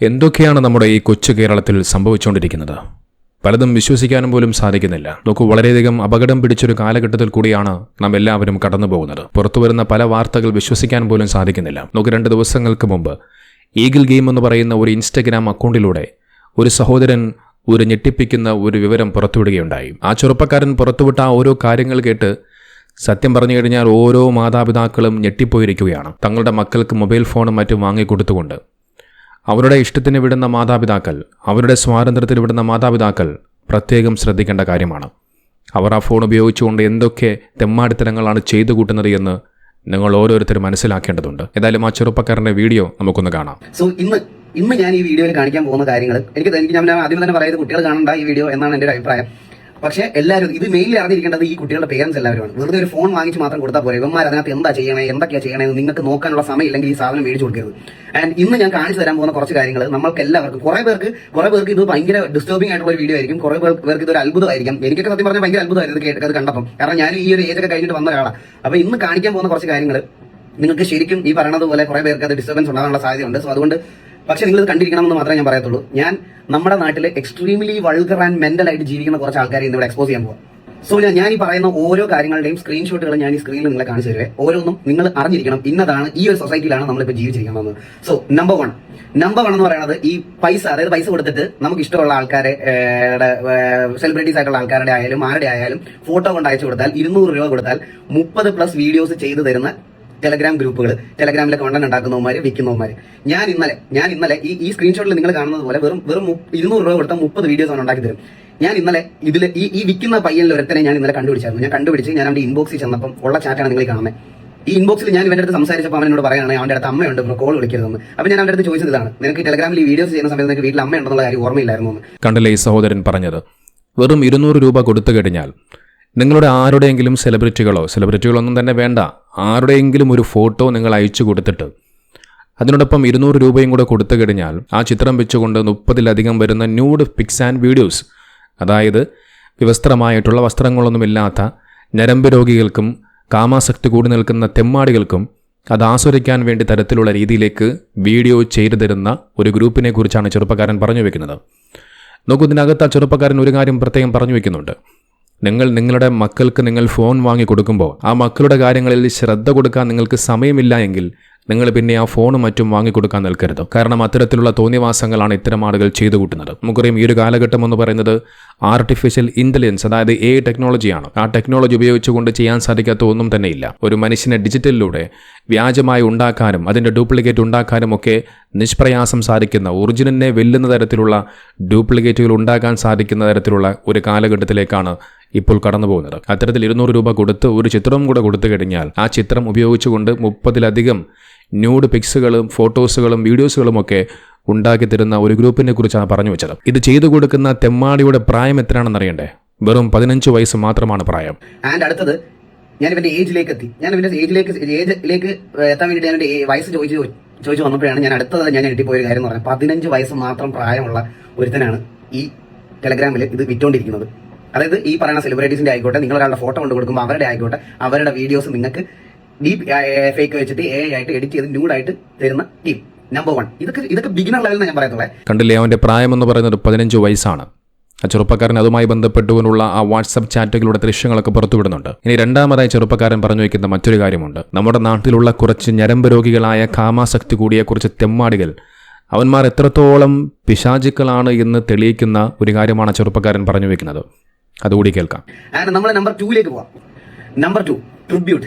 എന്തൊക്കെയാണ് നമ്മുടെ ഈ കൊച്ചു കേരളത്തിൽ സംഭവിച്ചുകൊണ്ടിരിക്കുന്നത്? പലതും വിശ്വസിക്കാനും പോലും സാധിക്കുന്നില്ല. നോക്കൂ വളരെയധികം അപകടം പിടിച്ചൊരു കാലഘട്ടത്തിൽ കൂടിയാണ് നാം എല്ലാവരും കടന്നു പോകുന്നത് പുറത്തുവരുന്ന പല വാർത്തകൾ വിശ്വസിക്കാൻ പോലും സാധിക്കുന്നില്ല. നോക്കൂ രണ്ട് ദിവസങ്ങൾക്ക് മുമ്പ് ഈഗിൾ ഗെയിം എന്ന് പറയുന്ന ഒരു ഇൻസ്റ്റഗ്രാം അക്കൗണ്ടിലൂടെ ഒരു സഹോദരൻ ഒരു ഞെട്ടിപ്പിക്കുന്ന ഒരു വിവരം പുറത്തുവിടുകയുണ്ടായി. ആ ചെറുപ്പക്കാരൻ പുറത്തുവിട്ട ഓരോ കാര്യങ്ങൾ കേട്ട് സത്യം പറഞ്ഞു കഴിഞ്ഞാൽ ഓരോ മാതാപിതാക്കളും ഞെട്ടിപ്പോയിരിക്കുകയാണ്. തങ്ങളുടെ മക്കൾക്ക് മൊബൈൽ ഫോണും മറ്റും വാങ്ങിക്കൊടുത്തുകൊണ്ട് അവരുടെ ഇഷ്ടത്തിന് വിടുന്ന മാതാപിതാക്കൾ അവരുടെ സ്വാതന്ത്ര്യത്തിന് വിടുന്ന മാതാപിതാക്കൾ പ്രത്യേകം ശ്രദ്ധിക്കേണ്ട കാര്യമാണ്. അവർ ആ ഫോൺ ഉപയോഗിച്ചുകൊണ്ട് എന്തൊക്കെ തെമ്മാടിത്തരങ്ങളാണ് ചെയ്തു കൂട്ടുന്നത് എന്ന് നിങ്ങൾ ഓരോരുത്തരും മനസ്സിലാക്കേണ്ടതുണ്ട്. ഏതായാലും ആ ചെറുപ്പക്കാരന്റെ വീഡിയോ നമുക്കൊന്ന് കാണാം. സോ ഇന്ന് ഇന്ന് ഞാൻ ഈ വീഡിയോയിൽ കാണിക്കാൻ പോകുന്ന കാര്യങ്ങൾ എനിക്ക് എനിക്ക് ഞാൻ ആദ്യം തന്നെ പറയുന്നത് കുട്ടികൾ കാണണ്ട ഈ വീഡിയോ എന്നാണ് എന്റെ അഭിപ്രായം. പക്ഷേ എല്ലാവരും ഇത് മെയിൻലി അറിഞ്ഞിരിക്കേണ്ടത് ഈ കുട്ടികളുടെ പേരൻസ് എല്ലാവരുമാണ്. വെറുതെ ഒരു ഫോൺ വാങ്ങിച്ച് മാത്രം കൊടുത്താൽ പോരെ. ഇവന്മാർ അതിനകത്ത് എന്താ ചെയ്യണേ? എന്തൊക്കെയാ ചെയ്യണേ നിങ്ങൾക്ക് നോക്കാനുള്ള സമയമില്ലെങ്കിൽ ഈ സാധനം മേടിച്ചു കൊടുക്കരുത്. ആൻഡ് ഇന്ന് ഞാൻ കാണിച്ചു തരാൻ പോകുന്ന കുറച്ച് കാര്യങ്ങൾ നമ്മൾക്ക് എല്ലാവർക്കും കുറെ പേർക്ക് കുറെ പേർക്ക് ഇത് ഭയങ്കര ഡിസ്റ്റർബിംഗ് ആയിട്ടുള്ള ഒരു വീഡിയോ ആയിരിക്കും. കുറെ പേർക്ക് ഇത് ഒരു അത്ഭുതമായിരിക്കും. എനിക്കൊക്കെ സത്യം പറഞ്ഞാൽ ഭയങ്കര അത്ഭുതമായിരുന്നു കേട്ടത് കണ്ടപ്പം. കാരണം ഞാൻ ഈ ഒരു ഏജൊക്കെ കഴിഞ്ഞിട്ട് വന്ന ഒരാളാണ് അപ്പൊ ഇന്ന് കാണിക്കാൻ പോകുന്ന കുറച്ച് കാര്യങ്ങൾ നിങ്ങൾക്ക് ശരിക്കും ഈ പറയണത് പോലെ കുറെ പേർക്ക് അത് ഡിസ്റ്റർബൻസ് ഉണ്ടാകാനുള്ള സാധ്യതയുണ്ട്. സോ അതുകൊണ്ട് പക്ഷെ നിങ്ങൾ ഇത് കണ്ടിരിക്കണമെന്ന് മാത്രമേ ഞാൻ പറയത്തുള്ളൂ. ഞാൻ നമ്മുടെ നാട്ടിൽ എക്സ്ട്രീംലി വൾഗർ ആൻഡ് മെന്റൽ ആയിട്ട് ജീവിക്കുന്ന കുറച്ച് ആൾക്കാരെ ഇന്ന് ഇവിടെ എക്സ്പോസ് ചെയ്യാൻ പോകാം സോ ഞാൻ ഞാൻ ഈ പറയുന്ന ഓരോ കാര്യങ്ങളുടെയും സ്ക്രീൻഷോട്ടുകൾ ഞാൻ ഈ സ്ക്രീനിൽ നിങ്ങളെ കാണിച്ചു തരുവേ. ഓരോന്നും നിങ്ങൾ അറിഞ്ഞിരിക്കണം. ഇന്നതാണ് ഈ ഒരു സൊസൈറ്റിയിലാണ് നമ്മളിപ്പോൾ ജീവിച്ചിരിക്കുന്നത് so number one number one എന്ന് പറയുന്നത് ഈ പൈസ അതായത് പൈസ കൊടുത്തിട്ട് നമുക്ക് ഇഷ്ടമുള്ള ആൾക്കാരെ സെലിബ്രിറ്റീസ് ആയിട്ടുള്ള ആൾക്കാരുടെ ആയാലും ആരുടെ ആയാലും ഫോട്ടോ കൊണ്ട് അയച്ചു കൊടുത്താൽ ഇരുന്നൂറ് രൂപ കൊടുത്താൽ മുപ്പത് പ്ലസ് വീഡിയോസ് ചെയ്തു തരുന്ന ടെലഗ്രാം ഗ്രൂപ്പുകൾ ടെലഗ്രാമിലെ കോണ്ടന്റ് ഉണ്ടാക്കുന്നവന്മാര് വിൽക്കുന്നവന്മാർ ഞാൻ ഇന്നലെ ഞാൻ ഇന്നലെ ഈ ഈ സ്ക്രീൻഷോട്ടിൽ നിങ്ങൾ കാണുന്നത് പോലെ വെറും വെറും ഇരുന്നൂറ് രൂപ കൊടുത്ത മുപ്പത് വീഡിയോസ് ആണ് ഉണ്ടാക്കി തരും. ഞാൻ ഇന്നലെ ഇതിൽ ഈ ഈ വിൽക്കുന്ന പയ്യനിൽ ഒരുത്തനെ ഞാൻ ഇന്നലെ കണ്ടുപിടിച്ചായിരുന്നു. ഞാൻ കണ്ടുപിടിച്ച് ഞാൻ അവന്റെ ഇൻബോക്സിൽ ചെന്നപ്പം ഉള്ള ചാറ്റാണ് നിങ്ങൾ കാണുന്നത് ഈ ഇൻബോക്സിൽ ഞാൻ ഇവന്റെ അടുത്ത് സംസാരിച്ചപ്പോൾ അവൻ എന്നോട് അവന്റെ അടുത്ത് അമ്മയുണ്ട് കോൾ വിളിക്കരുതെന്ന്. അപ്പോൾ ഞാൻ അവന്റെ അടുത്ത് ചോദിച്ചത് ഇതാണ് നിനക്ക് ടെലഗ്രാമിൽ ഈ വീഡിയോസ് ചെയ്യുന്ന സമയത്ത് നിനക്ക് വീട്ടിൽ അമ്മയുണ്ടെന്നുള്ള കാര്യം ഓർമ്മയില്ലായിരുന്നു? കണ്ടില്ലേ ഈ സഹോദരൻ പറഞ്ഞത് വെറും ഇരുന്നൂറ് രൂപ കൊടുത്തു കഴിഞ്ഞാൽ നിങ്ങളുടെ ആരുടെയെങ്കിലും സെലിബ്രിറ്റികളോ സെലിബ്രിറ്റികളൊന്നും തന്നെ വേണ്ട. ആരുടെയെങ്കിലും ഒരു ഫോട്ടോ നിങ്ങൾ അയച്ചു കൊടുത്തിട്ട് അതിനോടൊപ്പം ഇരുന്നൂറ് രൂപയും കൂടെ കൊടുത്തു കഴിഞ്ഞാൽ ആ ചിത്രം വെച്ചുകൊണ്ട് മുപ്പതിലധികം വരുന്ന ന്യൂഡ് പിക്സ് ആൻഡ് വീഡിയോസ് അതായത് വിവസ്ത്രമായിട്ടുള്ള വസ്ത്രങ്ങളൊന്നുമില്ലാത്ത ഞരമ്പ് രോഗികൾക്കും കാമാസക്തി കൂടി നിൽക്കുന്ന തെമ്മാടികൾക്കും അത് ആസ്വദിക്കാൻ വേണ്ടി തരത്തിലുള്ള രീതിയിലേക്ക് വീഡിയോ ചെയ്തു തരുന്ന ഒരു ഗ്രൂപ്പിനെ കുറിച്ചാണ് ചെറുപ്പക്കാരൻ പറഞ്ഞു വെക്കുന്നത്. നോക്കൂ ഇതിനകത്ത് ആ ചെറുപ്പക്കാരൻ ഒരു കാര്യം പ്രത്യേകം പറഞ്ഞു വെക്കുന്നുണ്ട്. നിങ്ങൾ നിങ്ങളുടെ മക്കൾക്ക് നിങ്ങൾ ഫോൺ വാങ്ങി കൊടുക്കുമ്പോൾ ആ മക്കളുടെ കാര്യങ്ങളിൽ ശ്രദ്ധ കൊടുക്കാൻ നിങ്ങൾക്ക് സമയമില്ല എങ്കിൽ നിങ്ങൾ പിന്നെ ആ ഫോണും മറ്റും വാങ്ങിക്കൊടുക്കാൻ നിൽക്കരുത്. കാരണം അത്തരത്തിലുള്ള തോന്നിവാസങ്ങളാണ് ഇത്തരം ആളുകൾ ചെയ്തു കൂട്ടുന്നത്. നമുക്കറിയാം ഈ ഒരു കാലഘട്ടം എന്ന് പറയുന്നത് ആർട്ടിഫിഷ്യൽ ഇന്റലിജൻസ് അതായത് എ ടെക്നോളജിയാണ് ആ ടെക്നോളജി ഉപയോഗിച്ചുകൊണ്ട് ചെയ്യാൻ സാധിക്കാത്ത ഒന്നും തന്നെയില്ല. ഒരു മനുഷ്യനെ ഡിജിറ്റലിലൂടെ വ്യാജമായി ഉണ്ടാക്കാനും അതിന്റെ ഡ്യൂപ്ലിക്കേറ്റ് ഉണ്ടാക്കാനും ഒക്കെ നിഷ്പ്രയാസം സാധിക്കുന്ന ഒറിജിനലിനെ വെല്ലുന്ന തരത്തിലുള്ള ഡ്യൂപ്ലിക്കേറ്റുകൾ ഉണ്ടാക്കാൻ സാധിക്കുന്ന തരത്തിലുള്ള ഒരു കാലഘട്ടത്തിലേക്കാണ് ഇപ്പോൾ കടന്നു പോകുന്നത് അത്തരത്തിൽ ഇരുന്നൂറ് രൂപ കൊടുത്ത് ഒരു ചിത്രം കൂടെ കൊടുത്തു കഴിഞ്ഞാൽ ആ ചിത്രം ഉപയോഗിച്ചുകൊണ്ട് മുപ്പതിലധികം ന്യൂഡ് പിക്സുകളും ഫോട്ടോസുകളും വീഡിയോസുകളും ഒക്കെ ഉണ്ടാക്കി തരുന്ന ഒരു ഗ്രൂപ്പിനെ കുറിച്ചാണ് പറഞ്ഞു വെച്ചത്. ഇത് ചെയ്തു കൊടുക്കുന്ന തെമ്മാടിയുടെ പ്രായം എത്രയാണെന്ന് അറിയണ്ടേ? വെറും പതിനഞ്ച് വയസ്സ് മാത്രമാണ് പ്രായം. ആൻഡ് അടുത്തത് ഞാൻ ഇവന്റെ ഏജിലേക്ക് എത്തി ഞാൻ ഇവന്റെ ഏജിലേക്ക് ഏജിലേക്ക് എത്താൻ വേണ്ടി ഞാൻ വയസ്സ് ചോദിച്ചു ചോദിച്ചു വന്നപ്പോഴാണ് ഞാൻ അടുത്തത് ഞാൻ ഞെട്ടിപ്പോയ കാര്യം എന്ന് പറഞ്ഞാൽ പതിനഞ്ച് വയസ്സ് മാത്രം പ്രായമുള്ള ഒരുത്തനാണ് ഈ ടെലഗ്രാമിൽ ഇത് വിറ്റോണ്ടിരിക്കുന്നത്. അതായത് ഈ പറയുന്ന സെലിബ്രിറ്റീസിന്റെ ആയിക്കോട്ടെ നിങ്ങൾ ഒരാളുടെ ഫോട്ടോ കൊണ്ട് കൊടുക്കുമ്പോൾ അവരുടെ ആയിക്കോട്ടെ അവരുടെ വീഡിയോസ് നിങ്ങൾക്ക് ഡീപ് ഫേക്ക് വെച്ചിട്ട് എ ആയിട്ട് എഡിറ്റ് ചെയ്ത് ന്യൂഡായിട്ട് തരുന്ന ടീം നമ്പർ വൺ ഇതൊക്കെ ഇതൊക്കെ ബിഗിനർ ലെവലിൽ ഞാൻ പറയത്തുള്ളേ. കണ്ടില്ലേ അവന്റെ പ്രായം എന്ന് പറയുന്നത് പതിനഞ്ച് വയസ്സാണ്. ആ ചെറുപ്പക്കാരൻ അതുമായി ബന്ധപ്പെട്ടുകൊണ്ടുള്ള ആ വാട്സപ്പ് ചാറ്റുകളുടെ ദൃശ്യങ്ങളൊക്കെ പുറത്തുവിടുന്നുണ്ട്. ഇനി രണ്ടാമതായി ചെറുപ്പക്കാരൻ പറഞ്ഞു വയ്ക്കുന്ന മറ്റൊരു കാര്യമുണ്ട്. നമ്മുടെ നാട്ടിലുള്ള കുറച്ച് ഞരമ്പ് രോഗികളായ കാമാസക്തി കൂടിയ കുറച്ച് തെമ്മാടികൾ അവന്മാർ എത്രത്തോളം പിശാചുക്കളാണ് എന്ന് തെളിയിക്കുന്ന ഒരു കാര്യമാണ് ചെറുപ്പക്കാരൻ പറഞ്ഞു വെക്കുന്നത് അതുകൂടി കേൾക്കാം. നമ്മൾ നമ്പർ ടൂയിലേക്ക് പോവാം. നമ്പർ ടു ട്രിബ്യൂട്ട്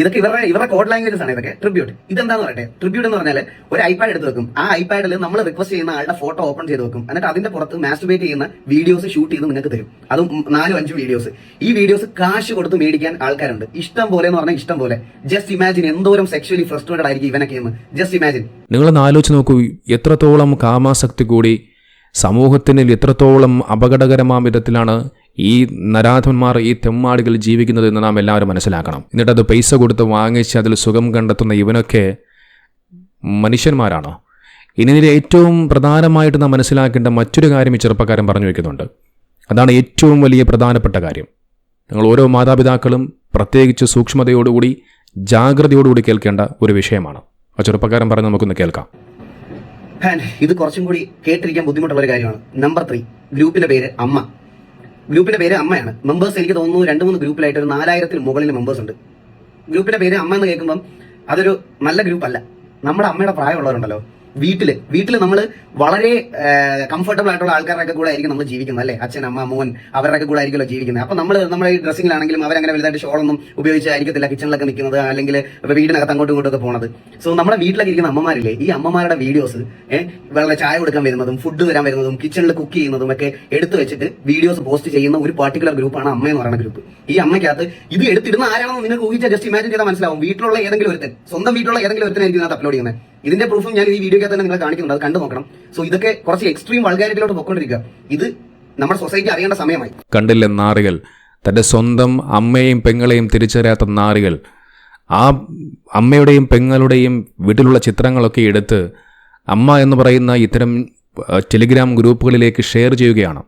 ഇതൊക്കെ ഇവരുടെ ഇവരുടെ കോഡ് ലാംഗ്വേജസ് ആണ് ഇതൊക്കെ. ട്രിബ്യൂട്ട് ഇതെന്താന്ന് പറയട്ടെ? ട്രിബ്യൂട്ട് എന്ന് പറഞ്ഞാൽ ഒരു ഐപാഡ് എടുത്ത് വെക്കും. ആ ഐപാഡിൽ നമ്മൾ റിക്വസ്റ്റ് ചെയ്യുന്ന ആളുടെ ഫോട്ടോ ഓപ്പൺ ചെയ്ത് വെക്കും. എന്നിട്ട് അതിന്റെ പുറത്ത് മാസ്റ്റുബേറ്റ് ചെയ്യുന്ന വീഡിയോസ് ഷൂട്ട് ചെയ്ത് നിങ്ങൾക്ക് തരും. അതും നാലും അഞ്ചും വീഡിയോസ് ഈ വീഡിയോസ് കാശ് കൊടുത്ത് മേടിക്കാൻ ആൾക്കാരുണ്ട്. ഇഷ്ടം പോലെ എന്ന് പറഞ്ഞാൽ ഇഷ്ടം പോലെ. ജസ്റ്റ് ഇമാജിൻ എന്തോരം സെക്ഷലി ഫ്രസ്ട്രേറ്റഡ് ആയിരിക്കും ഇവനൊക്കെ എന്ന്. ജസ്റ്റ് ഇമാജിൻ നിങ്ങളൊന്ന് ആലോചിച്ച് നോക്കൂ. എത്രത്തോളം കാമാസക്തി കൂടി സമൂഹത്തിന് എത്രത്തോളം അപകടകരമാം വിധത്തിലാണ് ഈ നരാധന്മാർ ഈ തെമ്മാടികൾ ജീവിക്കുന്നത് എന്ന് നാം എല്ലാവരും മനസ്സിലാക്കണം. എന്നിട്ട് അത് പൈസ കൊടുത്ത് വാങ്ങിച്ച് അതിൽ സുഖം കണ്ടെത്തുന്ന ഇവനൊക്കെ മനുഷ്യന്മാരാണോ. ഇനി ഇതിൽ ഏറ്റവും പ്രധാനമായിട്ട് നാം മനസ്സിലാക്കേണ്ട മറ്റൊരു കാര്യം ഈ ചെറുപ്പക്കാരൻ പറഞ്ഞു വയ്ക്കുന്നുണ്ട് അതാണ് ഏറ്റവും വലിയ പ്രധാനപ്പെട്ട കാര്യം. നിങ്ങൾ ഓരോ മാതാപിതാക്കളും പ്രത്യേകിച്ച് സൂക്ഷ്മതയോടുകൂടി ജാഗ്രതയോടുകൂടി കേൾക്കേണ്ട ഒരു വിഷയമാണ്. ആ ചെറുപ്പക്കാരൻ പറഞ്ഞ് നമുക്കൊന്ന് കേൾക്കാം. ഇത് കുറച്ചും കൂടി കേട്ടിരിക്കാൻ ബുദ്ധിമുട്ടുള്ള ഒരു കാര്യമാണ്. നമ്പർ ത്രീ ഗ്രൂപ്പിന്റെ പേര് അമ്മ. ഗ്രൂപ്പിന്റെ പേര് അമ്മയാണ്. മെമ്പേഴ്സ് എനിക്ക് തോന്നുന്നു രണ്ട് മൂന്ന് ഗ്രൂപ്പിലായിട്ട് ഒരു നാലായിരത്തിന് മുകളിൽ മെമ്പേഴ്സ് ഉണ്ട്. ഗ്രൂപ്പിന്റെ പേര് അമ്മ എന്ന് കേൾക്കുമ്പം അതൊരു നല്ല ഗ്രൂപ്പ് അല്ല നമ്മുടെ അമ്മയുടെ പ്രായമുള്ളവരുണ്ടല്ലോ. വീട്ടിൽ. വീട്ടിൽ നമ്മൾ വളരെ കംഫർട്ടബിൾ ആയിട്ടുള്ള ആൾക്കാരുടെ കൂടെ ആയിരിക്കും നമ്മൾ ജീവിക്കുന്നത് അല്ലേ? അച്ഛൻ അമ്മ മോൻ അവരുടെ കൂടെ ആയിരിക്കുമല്ലോ ജീവിക്കുന്നത്. അപ്പൊ നമ്മൾ നമ്മുടെ ഈ ഡ്രസ്സിങ്ങിലാണെങ്കിലും അവരങ്ങനെ വലുതായിട്ട് ഷോളൊന്നും ഉപയോഗിച്ചായിരിക്കത്തില്ല കിച്ചണിലൊക്കെ നിൽക്കുന്നത് അല്ലെങ്കിൽ വീടിനകത്ത് അങ്ങോട്ടും ഇങ്ങോട്ടും ഒക്കെ പോണത്. സോ നമ്മുടെ വീട്ടിലൊക്കെ ഇരിക്കുന്ന അമ്മമാരില്ലേ ഈ അമ്മമാരുടെ വീഡിയോസ് വെള്ളം ചായ കൊടുക്കാൻ വരുന്നതും ഫുഡ് തരാൻ വരുന്നതും കിച്ചണിൽ കുക്ക് ചെയ്യുന്നതും ഒക്കെ എടുത്തു വെച്ചിട്ട് വീഡിയോസ് പോസ്റ്റ് ചെയ്യുന്ന ഒരു പാർട്ടിക്കുലർ ഗ്രൂപ്പാണ് അമ്മ എന്ന് പറയുന്ന ഗ്രൂപ്പ് ഈ അമ്മയ്ക്കകത്ത് ഇത് എടുത്തിടുന്ന ആരാണെന്ന് നിങ്ങൾക്ക് ഊഹിച്ചാൽ ജസ്റ്റ് ഇമാജിൻ ചെയ്താൽ മനസ്സിലാവും. വീട്ടിലുള്ള ഏതെങ്കിലും ഒരുത്തൻ സ്വന്തം വീട്ടിലുള്ള ഏതെങ്കിലും ഒരുത്തനായിരിക്കും അപ്ലോഡ് ചെയ്യുന്നത്. ഇതിന്റെ പ്രൂഫും ഞാൻ ഈ വീഡിയോക്കകത്ത് തന്നെ നിങ്ങളെ കാണിക്കുന്നുണ്ട്. അത് കണ്ടു നോക്കണം. സോ ഇതൊക്കെ കുറച്ച് എക്സ്ട്രീം വൾഗാരിറ്റിയിലോട്ട് പൊയ്ക്കൊണ്ടിരിക്കുക ഇത് നമ്മുടെ സൊസൈറ്റി അറിയേണ്ട സമയമായി. കണ്ടില്ല നാറികൾ? തന്റെ സ്വന്തം അമ്മയെയും പെങ്ങളെയും തിരിച്ചറിയാത്ത നാറികൾ. ആ അമ്മയുടെയും പെങ്ങളുടെയും വീട്ടിലുള്ള ചിത്രങ്ങളൊക്കെ എടുത്ത് അമ്മ എന്ന് പറയുന്ന ഇത്തരം ടെലിഗ്രാം ഗ്രൂപ്പുകളിലേക്ക് ഷെയർ ചെയ്യുകയാണ്.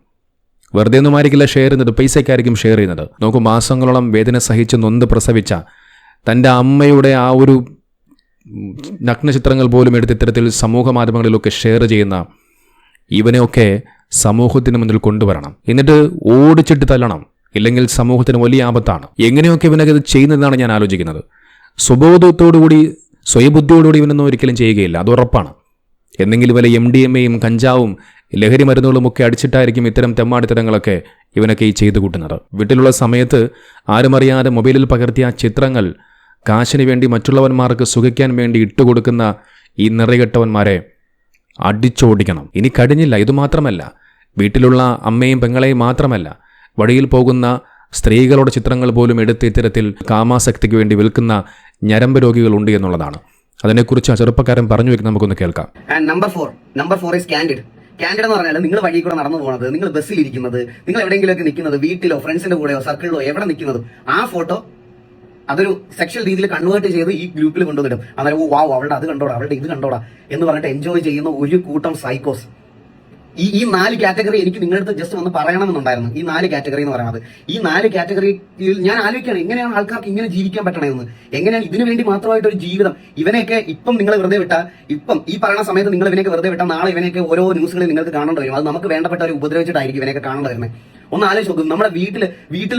വെറുതെ ഒന്നും ആയിരിക്കില്ല ഷെയർ ചെയ്യുന്നത്. പൈസയ്ക്കായിരിക്കും ഷെയർ ചെയ്യുന്നത്. നോക്കൂ മാസങ്ങളോളം വേദന സഹിച്ച് നൊന്ത് പ്രസവിച്ച തന്റെ അമ്മയുടെ ആ ഒരു നഗ്നചിത്രങ്ങൾ പോലും എടുത്ത് ഇത്തരത്തിൽ സമൂഹ മാധ്യമങ്ങളിലൊക്കെ ഷെയർ ചെയ്യുന്ന ഇവനെയൊക്കെ സമൂഹത്തിന് മുന്നിൽ കൊണ്ടുവരണം. എന്നിട്ട് ഓടിച്ചിട്ട് തല്ലണം. ഇല്ലെങ്കിൽ സമൂഹത്തിന് വലിയ ആപത്താണ്. എങ്ങനെയൊക്കെ ഇവനൊക്കെ ഇത് ചെയ്യുന്നതെന്നാണ് ഞാൻ ആലോചിക്കുന്നത്. സ്വബോധത്തോടുകൂടി സ്വയബുദ്ധിയോടുകൂടി ഇവനൊന്നും ഒരിക്കലും ചെയ്യുകയില്ല. അത് ഉറപ്പാണ്. എന്തെങ്കിലും വല്ല എം ഡി എം എയും കഞ്ചാവും ലഹരി മരുന്നുകളും ഒക്കെ അടിച്ചിട്ടായിരിക്കും ഇത്തരം തെമ്മാടിത്തരങ്ങളൊക്കെ ഇവനൊക്കെ ഈ ചെയ്തു കൂട്ടുന്നത്. വീട്ടിലുള്ള സമയത്ത് ആരുമറിയാതെ മൊബൈലിൽ പകർത്തിയ ചിത്രങ്ങൾ കാശിന് വേണ്ടി മറ്റുള്ളവന്മാർക്ക് സുഖിക്കാൻ വേണ്ടി ഇട്ടുകൊടുക്കുന്ന ഈ നിറകെട്ടവന്മാരെ അടിച്ചോടിക്കണം. ഇനി കഴിഞ്ഞില്ല ഇതുമാത്രമല്ല വീട്ടിലുള്ള അമ്മയും പെങ്ങളെയും മാത്രമല്ല. വഴിയിൽ പോകുന്ന സ്ത്രീകളുടെ ചിത്രങ്ങൾ പോലും എടുത്ത് ഇത്തരത്തിൽ കാമാസക്തിക്ക് വേണ്ടി വിൽക്കുന്ന ഞരമ്പ് രോഗികളുണ്ട് എന്നുള്ളതാണ്. അതിനെക്കുറിച്ച് ആ ചെറുപ്പക്കാരൻ പറഞ്ഞു വെക്കുന്ന നമുക്കൊന്ന് കേൾക്കാം. Number four number four is candid candid എന്ന് പറഞ്ഞാൽ നിങ്ങൾ വഴി കൂടെ നടന്നു പോകുന്നത് നിങ്ങൾ ബസ്സിൽ ഇരിക്കുന്നത് നിങ്ങൾ എവിടെയെങ്കിലും ഒക്കെ നിൽക്കുന്നത് വീട്ടിലോ ഫ്രണ്ട്സിന്റെ കൂടെയോ സർക്കിളിലോ എവിടെ നിൽക്കുന്നതും ആ ഫോട്ടോ അതൊരു സെക്ഷൽ രീതിയിൽ കൺവേർട്ട് ചെയ്ത് ഈ ഗ്രൂപ്പിൽ കൊണ്ടുവന്നിടും. അന്നേരം ഓ വാവ് അവളുടെ അത് കണ്ടോടാ അവളുടെ ഇത് കണ്ടോടാ എന്ന് പറഞ്ഞിട്ട് എൻജോയ് ചെയ്യുന്ന ഒരു കൂട്ടം സൈക്കോസ് ഈ ഈ നാല് കാറ്റഗറി എനിക്ക് നിങ്ങളുടെ അടുത്ത് ജസ്റ്റ് ഒന്ന് പറയണമെന്നുണ്ടായിരുന്നു. ഈ നാല് കാറ്റഗറി എന്ന് പറയുന്നത്. ഈ നാല് കാറ്റഗറിയിൽ ഞാൻ ആലോചിക്കുകയാണ് എങ്ങനെയാണ് ആൾക്കാർക്ക് ഇങ്ങനെ ജീവിക്കാൻ പറ്റണമെന്ന് എങ്ങനെയാണ് ഇതിനു വേണ്ടി മാത്രമായിട്ട് ഒരു ജീവിതം? ഇവനെയൊക്കെ ഇപ്പം നിങ്ങൾ വെറുതെ വിട്ടാ ഇപ്പം ഈ പറയുന്ന സമയത്ത് നിങ്ങൾ ഇവനെയൊക്കെ വെറുതെ വിട്ടാൽ നാളെ ഇവനെയൊക്കെ ഓരോ ന്യൂസുകളിൽ നിങ്ങൾക്ക് കാണേണ്ടി വരും. അത് നമുക്ക് വേണ്ടപ്പെട്ട ഒരു ഉപദ്രവിച്ചിട്ടായിരിക്കും ഇവനെയൊക്കെ കാണേണ്ടി വരുന്നത് ഒന്ന് ആലോചിച്ച് നോക്കും. നമ്മുടെ വീട്ടിൽ വീട്ടിൽ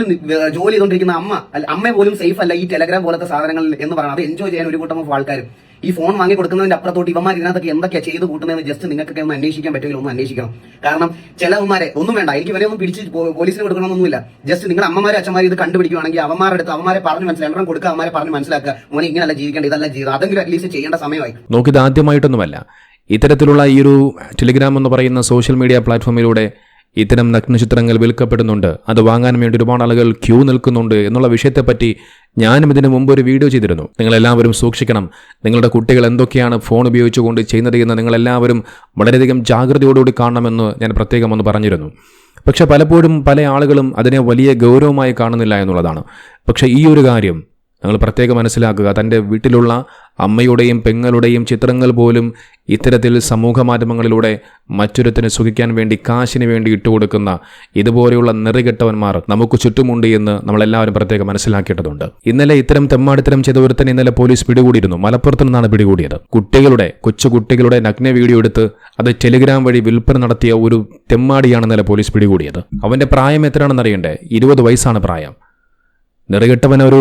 ജോലി ചെയ്തുകൊണ്ടിരിക്കുന്ന അമ്മ അമ്മ പോലും സേഫ് അല്ല ഈ ടെലഗ്രാം പോലത്തെ സാധനങ്ങൾ എന്ന് പറയുന്നത് അത് എൻജോയ് ചെയ്യാൻ ഒരു കൂട്ടം ഓഫ് ആൾക്കാർ ഈ ഫോൺ വാങ്ങി കൊടുക്കുന്നതിന്റെ അപ്പുറത്തോട്ട് ഇവന്മാർ ഇതിനകത്തൊക്കെ എന്തൊക്കെയാണ് ചെയ്ത് കൂട്ടുന്നതെന്ന് ജസ്റ്റ് നിങ്ങൾക്കൊക്കെ ഒന്ന് അന്വേഷിക്കാൻ പറ്റുമെങ്കിൽ ഒന്ന് അന്വേഷിക്കണം. കാരണം ചിലവന്മാരെ ഒന്നും വേണ്ട. എനിക്ക് ഇവരെ ഒന്നും പിടിച്ച് പോലീസിന് കൊടുക്കണമെന്നൊന്നുമില്ല. ജസ്റ്റ് നിങ്ങൾ അമ്മമാരെ അച്ഛന്മാരെ ഇത് കണ്ടുപിടിക്കുകയാണെങ്കിൽ അവന്മാരുടെ അടുത്ത് അവന്മാരെ പറഞ്ഞു മനസ്സിലാക്കി എണ്ണം കൊടുക്കുക അവന്മാരെ പറഞ്ഞു മനസ്സിലാക്കുക. മോനെ ഇങ്ങനെയല്ല ജീവിക്കേണ്ട ഇതല്ല ജീവിതം. അതെങ്കിലും അറ്റ്ലീസ്റ്റ് ചെയ്യേണ്ട സമയമായി. നോക്കിയത് ആദ്യമായിട്ടൊന്നുമല്ല. ഇത്തരത്തിലുള്ള ഈ ഒരു ടെലിഗ്രാം എന്ന് പറയുന്ന സോഷ്യൽ മീഡിയ പ്ലാറ്റ്ഫോമിലൂടെ ഇത്തരം നഗ്നചിത്രങ്ങൾ വിൽക്കപ്പെടുന്നുണ്ട്. അത് വാങ്ങാൻ വേണ്ടി ഒരുപാട് ആളുകൾ ക്യൂ നിൽക്കുന്നുണ്ട് എന്നുള്ള വിഷയത്തെപ്പറ്റി ഞാനും ഇതിനു മുമ്പ് ഒരു വീഡിയോ ചെയ്തിരുന്നു. നിങ്ങളെല്ലാവരും സൂക്ഷിക്കണം. നിങ്ങളുടെ കുട്ടികൾ എന്തൊക്കെയാണ് ഫോൺ ഉപയോഗിച്ചുകൊണ്ട് ചെയ്യുന്നത് എന്ന് നിങ്ങളെല്ലാവരും വളരെയധികം ജാഗ്രതയോടുകൂടി കാണണമെന്ന് ഞാൻ പ്രത്യേകം ഒന്ന് പറഞ്ഞിരുന്നു. പക്ഷേ പലപ്പോഴും പല ആളുകളും അതിനെ വലിയ ഗൗരവമായി കാണുന്നില്ല എന്നുള്ളതാണ്. പക്ഷേ ഈ ഒരു കാര്യം നിങ്ങൾ പ്രത്യേകം മനസ്സിലാക്കുക തന്റെ വീട്ടിലുള്ള അമ്മയുടെയും പെങ്ങളുടെയും ചിത്രങ്ങൾ പോലും ഇത്തരത്തിൽ സമൂഹ മാധ്യമങ്ങളിലൂടെ മറ്റൊരുത്തിന് സുഖിക്കാൻ വേണ്ടി കാശിന് വേണ്ടി ഇട്ടുകൊടുക്കുന്ന ഇതുപോലെയുള്ള നിറികെട്ടവന്മാർ നമുക്ക് ചുറ്റുമുണ്ട് എന്ന് നമ്മളെല്ലാവരും പ്രത്യേകം മനസ്സിലാക്കേണ്ടതുണ്ട്. ഇന്നലെ ഇത്തരം തെമ്മാടിത്തരം ചെയ്ത ഒരുത്തൻ ഇന്നലെ പോലീസ് പിടികൂടിയിരുന്നു. മലപ്പുറത്ത് നിന്നാണ് പിടികൂടിയത്. കുട്ടികളുടെ കൊച്ചു കുട്ടികളുടെ നഗ്ന വീഡിയോ എടുത്ത് അത് ടെലിഗ്രാം വഴി വിൽപ്പന നടത്തിയ ഒരു തെമ്മാടിയാണ് ഇന്നലെ പോലീസ് പിടികൂടിയത്. അവന്റെ പ്രായം എത്രയാണെന്ന് അറിയണ്ടേ ഇരുപത് വയസ്സാണ് പ്രായം. നെറുകെട്ടവൻ ഒരു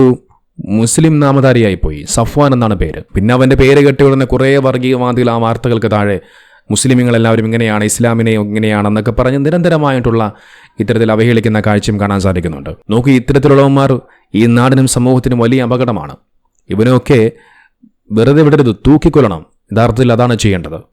മുസ്ലിം നാമധാരിയായി പോയി. സഫ്വാൻ എന്നാണ് പേര്. പിന്നെ അവന്റെ പേര് കെട്ടി ഉടനെ കുറേ വർഗീയവാദികൾ ആ വാർത്തകൾക്ക് താഴെ മുസ്ലിമുകൾ എല്ലാവരും ഇങ്ങനെയാണ് ഇസ്ലാമിനെ ഇങ്ങനെയാണെന്നൊക്കെ പറഞ്ഞ് നിരന്തരമായിട്ടുള്ള ഇത്തരത്തിൽ അവഹേളിക്കുന്ന കാഴ്ചയും കാണാൻ സാധിക്കുന്നുണ്ട്. നോക്കി ഇത്തരത്തിലുള്ളവന്മാർ ഈ നാടിനും സമൂഹത്തിനും വലിയ അപകടമാണ്. ഇവനൊക്കെ വെറുതെ വിടരുത് തൂക്കിക്കൊല്ലണം. യഥാർത്ഥത്തിൽ അതാണ് ചെയ്യേണ്ടത്.